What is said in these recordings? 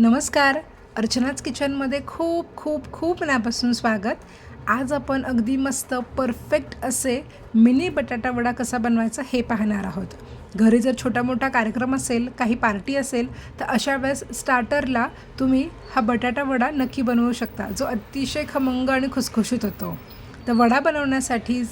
नमस्कार. अर्चनाच किचनमध्ये खूप खूप खूप मनापासून स्वागत. आज आपण अगदी मस्त परफेक्ट असे मिनी बटाटा वडा कसा बनवायचा हे पाहणार आहोत. घरी जर छोटा मोठा कार्यक्रम असेल काही पार्टी असेल तर अशा वेळेस स्टार्टरला तुम्ही हा बटाटा वडा नक्की बनवू शकता जो अतिशय खमंग आणि खुसखुशीत होतो. तर वडा बनवण्यासाठी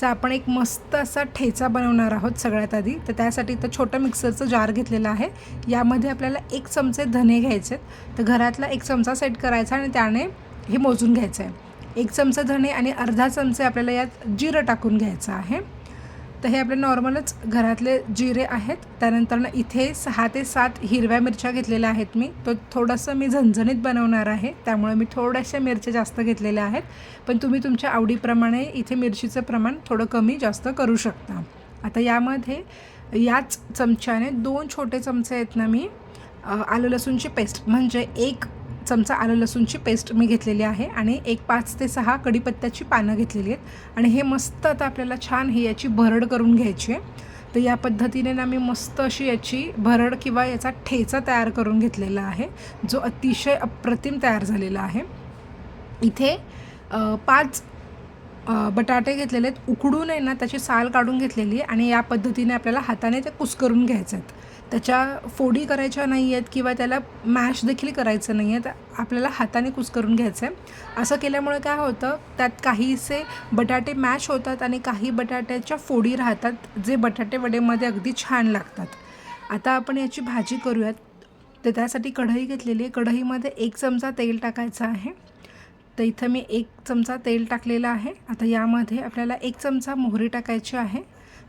चा आपण एक मस्त असा ठेचा बनवणार आहोत सगळ्यात आधी. तर त्यासाठी तर छोटं मिक्सरचं जार घेतलेलं आहे. यामध्ये आपल्याला एक चमचे धने घ्यायचे आहेत. तर घरातला एक चमचा सेट करायचा आणि त्याने हे मोजून घ्यायचं आहे. एक चमचा धने आणि अर्धा चमचे आपल्याला यात जिरं टाकून घ्यायचं आहे. तर हे आपले नॉर्मलच घरातले जिरे आहेत. त्यानंतर इथे सहा ते सात हिरव्या मिरच्या घेतलेल्या आहेत मी. तो थोडंसं मी झणझणीत बनवणार आहे. त्यामुळे मी थोड्याशा मिरच्या जास्त घेतलेल्या आहेत. पण तुम्ही तुमच्या आवडीप्रमाणे इथे मिरचीचं प्रमाण थोडं कमी जास्त करू शकता. आता यामध्ये याच चमच्याने दोन छोटे चमचे आहेत ना मी आलं लसूणची पेस्ट. म्हणजे एक चमचा आलं लसूणची पेस्ट मी घेतलेली आहे आणि एक पाच ते सहा कढीपत्त्याची पानं घेतलेली आहेत. आणि हे मस्त आता आपल्याला छान ही याची भरड करून घ्यायची आहे. तर या पद्धतीने ना मी मस्त अशी याची भरड किंवा याचा ठेचा तयार करून घेतलेला आहे जो अतिशय अप्रतिम तयार झालेला आहे. इथे पाच बटाटे घेतलेले आहेत. उकडून आहे ना त्याची साल काढून घेतलेली आहे आणि या पद्धतीने आपल्याला हाताने ते कुस्करून घ्यायचे आहेत. त्याच्या फोडी करायच्या नाही आहेत किंवा त्याला मॅश देखील करायचं नाही आहे तर आपल्याला हाताने कुस्करून घ्यायचं आहे असं केल्यामुळे काय होतं त्यात काहीसे बटाटे मॅश होतात आणि काही बटाट्याच्या फोडी राहतात जे बटाटे वडेमध्ये अगदी छान लागतात. आता आपण याची भाजी करूयात. तर त्यासाठी कढई घेतलेली आहे. कढईमध्ये एक चमचा तेल टाकायचं आहे. तर इथं मी एक चमचा तेल टाकलेलं आहे. आता यामध्ये आपल्याला एक चमचा मोहरी टाकायची आहे.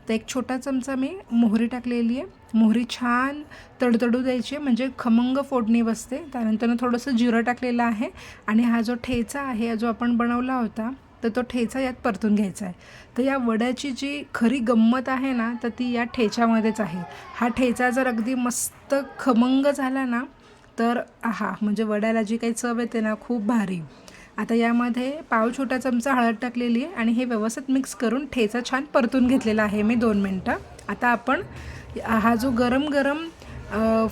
तर एक छोटा चमचा मी मोहरी टाकलेली आहे. मोहरी छान तडतडू द्यायची आहे म्हणजे खमंग फोडणी बसते. त्यानंतर थोडंसं जिरं टाकलेलं आहे आणि हा जो ठेचा आहे जो आपण बनवला होता तर तो ठेचा यात परतून घ्यायचा आहे. तर या वड्याची जी खरी गंमत आहे ना तर ती या ठेच्यामध्येच आहे. हा ठेचा जर अगदी मस्त खमंग झाला ना तर हा म्हणजे वड्याला जी काही चव येते ना खूप भारी. आता यामध्ये पाव छोटा चमचा हळद टाकलेली आहे आणि हे व्यवस्थित मिक्स करून ठेचा छान परतून घेतलेला आहे मी दोन मिनटं. आता आपण हा जो गरम गरम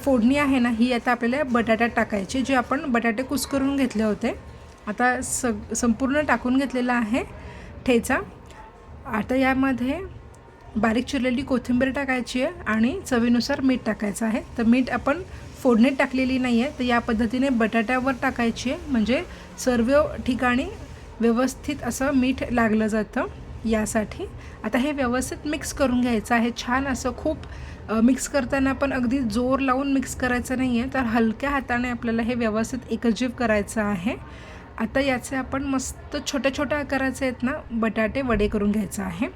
फोडणी आहे ना ही आता आपल्याला बटाट्यात टाकायची जे आपण बटाटे कुस्करून घेतले होते. आता सग संपूर्ण टाकून घेतलेला आहे ठेचा. आता यामध्ये बारीक चिरलेली कोथिंबीर टाकायची आहे आणि चवीनुसार मीठ टाकायचं आहे. तर मीठ आपण फोडणीत टाकलेली नाही आहे तर या पद्धतीने बटाट्यावर टाकायची. आहे म्हणजे सर्व ठिकाणी व्यवस्थित असं मीठ लागलं जातं यासाठी. आता हे व्यवस्थित मिक्स करून घ्यायचं आहे. छान असं खूप मिक्स करताना पण अगदी जोर लावून मिक्स करायचं नाही आहे तर हलक्या हाताने आपल्याला हे व्यवस्थित एकजीव करायचं आहे. आता याचे आपण मस्त छोट्या छोट्या आकाराचे आहेत ना बटाटे वडे करून घ्यायचं आहे.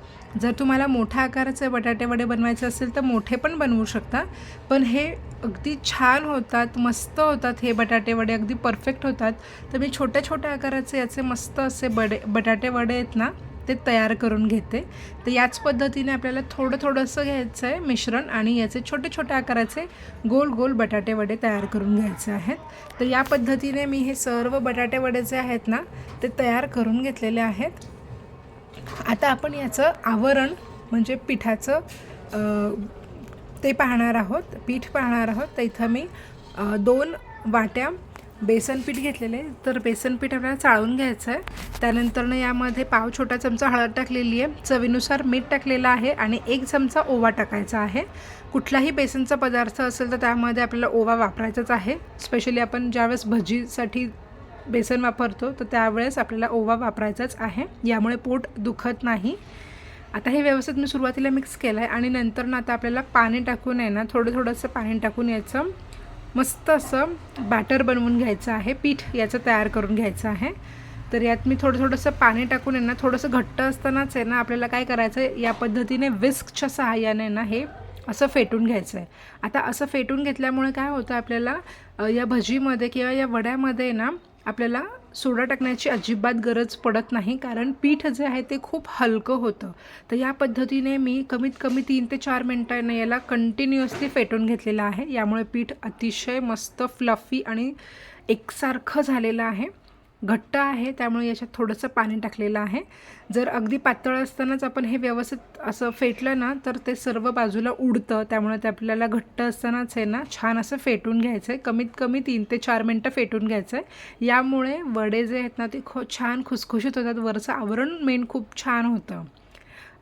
जर तुम्हाला मोठ्या आकाराचे बटाटे वडे बनवायचे असेल तर मोठे पण बनवू शकता. पण हे अगदी छान होतात मस्त होतात हे बटाटे वडे अगदी परफेक्ट होतात. तर मी छोट्या छोट्या आकाराचे याचे मस्त असे बडे बटाटे वडे आहेत ना ते तयार करून घेते. तर याच पद्धतीने आपल्याला थोडं थोडंसं घ्यायचं आहे मिश्रण आणि याचे छोटे छोटे आकाराचे गोल गोल बटाटे वडे तयार करून घ्यायचे आहेत. तर या पद्धतीने मी हे सर्व बटाटे वडे जे आहेत ना ते तयार करून घेतलेले आहेत. आता आपण याचं आवरण म्हणजे पिठाचं ते पाहणार आहोत पीठ पाहणार आहोत. तर इथं मी दोन वाट्या बेसन पीठ घेतलेले तर बेसन पीठ आपल्याला चाळून घ्यायचं आहे. त्यानंतरनं यामध्ये पाव छोटा चमचा हळद टाकलेली आहे. चवीनुसार मीठ टाकलेलं आहे आणि एक चमचा ओवा टाकायचा आहे. कुठलाही बेसनचा पदार्थ असेल तर त्यामध्ये आपल्याला ओवा वापरायचाच आहे. स्पेशली आपण ज्यावेळेस भजीसाठी बेसन वापरतो तर त्यावेळेस आपल्याला ओवा वापरायचाच आहे. यामुळे पोट दुखत नाही. आता हे व्यवस्थित मी सुरुवातीला मिक्स केलं आहे आणि नंतर ना आता आपल्याला पाणी टाकून आहे ना थोडं थोडंसं पाणी टाकून याचं मस्त असं बॅटर बनवून घ्यायचं आहे. पीठ याचं तयार करून घ्यायचं आहे. तर यात मी थोडं थोडंसं पाणी टाकून आहे ना थोडंसं घट्ट असतानाच आहे ना आपल्याला काय करायचं आहे या पद्धतीने विस्कच्या सहाय्याने ना हे असं फेटून घ्यायचं आहे. आता असं फेटून घेतल्यामुळे काय होतं आपल्याला या भजीमध्ये किंवा या वड्यामध्ये ना आपल्याला सोडा टाकण्याची अजिबात गरज पडत नाही कारण पीठ जे आहे ते खूप हलकं होतं. तर या पद्धतीने मी कमीत कमी तीन ते चार मिनटांना याला कंटिन्युअसली फेटून घेतलेलं आहे. यामुळे पीठ अतिशय मस्त फ्लफी आणि एकसारखं झालेलं आहे. घट्ट आहे त्यामुळे याच्यात थोडंसं पाणी टाकलेलं आहे. जर अगदी पातळ असतानाच आपण हे व्यवस्थित असं फेटलं ना तर ते सर्व बाजूला उडतं. त्यामुळे ते आपल्याला घट्ट असतानाच आहे ना छान असं फेटून घ्यायचं आहे कमीत कमी तीन ते चार मिनटं फेटून घ्यायचं आहे यामुळे वडे जे आहेत ना ते खो छान खुसखुशीत होतात. वरचं आवरण मेन खूप छान होतं.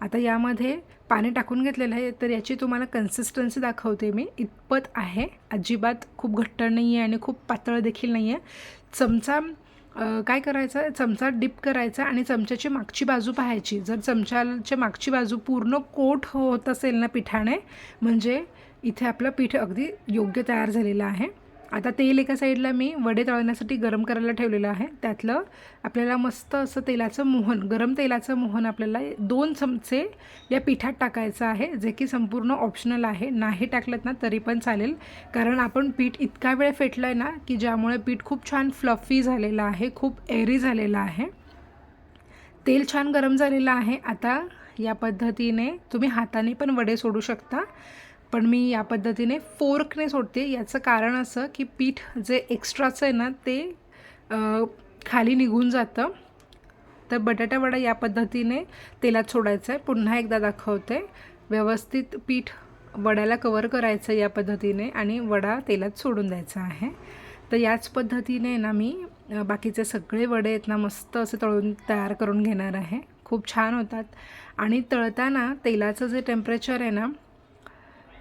आता यामध्ये पाणी टाकून घेतलेलं आहे तर याची तुम्हाला कन्सिस्टन्सी दाखवते मी. इतपत आहे. अजिबात खूप घट्ट नाही आहे आणि खूप पातळ देखील नाही आहे चमचा काय करायचं? चमचा डिप करायचा आणि चमच्याची मागची बाजू पाहायची. जर चमच्याची मागची बाजू पूर्ण कोट होत असेल ना पिठाने म्हणजे इथे आपलं पीठ अगदी योग्य तयार झालेलं आहे. आता तेल एका साईडला मी वडे तळण्यासाठी गरम करायला ठेवलेलं आहे. त्यातलं आपल्याला मस्त असं तेलाचं मोहन गरम तेलाचं मोहन आपल्याला दोन चमचे या पिठात टाकायचं आहे जे की संपूर्ण ऑप्शनल आहे. नाही टाकलं ना तरी पण चालेल. कारण आपण पीठ इतका वेळ फेटलं आहे ना की ज्यामुळे पीठ खूप छान फ्लफी झालेलं आहे खूप एरी झालेलं आहे. तेल छान गरम झालेलं आहे. आता या पद्धतीने तुम्ही हाताने पण वडे सोडू शकता. पण मी या पद्धतीने फोर्कने सोडते. याचं कारण असं की पीठ जे एक्स्ट्राचं आहे ना ते खाली निघून जातं. तर बटाटा वडा या पद्धतीने तेलात सोडायचं आहे पुन्हा एकदा दाखवते. व्यवस्थित पीठ वड्याला कवर करायचं या पद्धतीने आणि वडा तेलात सोडून द्यायचा आहे. तर याच पद्धतीने ना मी बाकीचे सगळे वडे आहेत ना मस्त असे तळून तयार करून घेणार आहे. खूप छान होतात. आणि तळताना तेलाचं जे टेम्परेचर आहे ना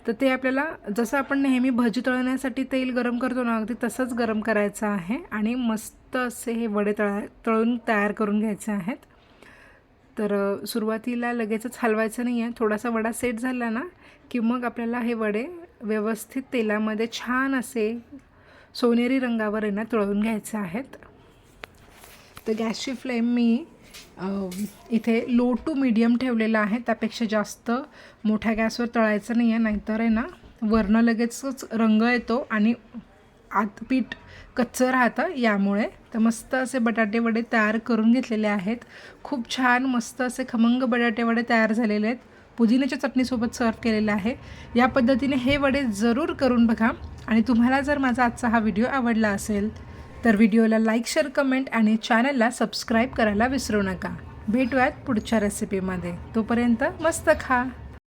तर ते आपल्याला जसं आपण नेहमी भजी तळण्यासाठी तेल गरम करतो ना अगदी तसंच गरम करायचं आहे आणि मस्त असे हे वडे तळा तळून तयार करून घ्यायचे आहेत. तर सुरुवातीला लगेचच हलवायचं नाही आहे थोडासा वडा सेट झाला ना की मग आपल्याला हे वडे व्यवस्थित तेलामध्ये छान असे सोनेरी रंगावर आहे ना तळून घ्यायचे आहेत. तर गॅसची फ्लेम मी इथे लो टू मीडियम ठेवलेला आहे. त्यापेक्षा जास्त मोठ्या गॅसवर तळायचं नाही आहे नाहीतर आहे ना वरणं लगेचच रंग येतो आणि आत पीठ कच्चं राहतं यामुळे. तर मस्त असे बटाटे वडे तयार करून घेतलेले आहेत. खूप छान मस्त असे खमंग बटाटे वडे तयार झालेले आहेत. पुदिन्याच्या चटणीसोबत सर्व केलेलं आहे. या पद्धतीने हे वडे जरूर करून बघा. आणि तुम्हाला जर माझा आजचा हा व्हिडिओ आवडला असेल तर व्हिडिओला लाईक शेअर कमेंट आणि चॅनलला सबस्क्राईब करायला विसरू नका. भेटूयात पुढच्या रेसिपीमध्ये. तोपर्यंत मस्त खा.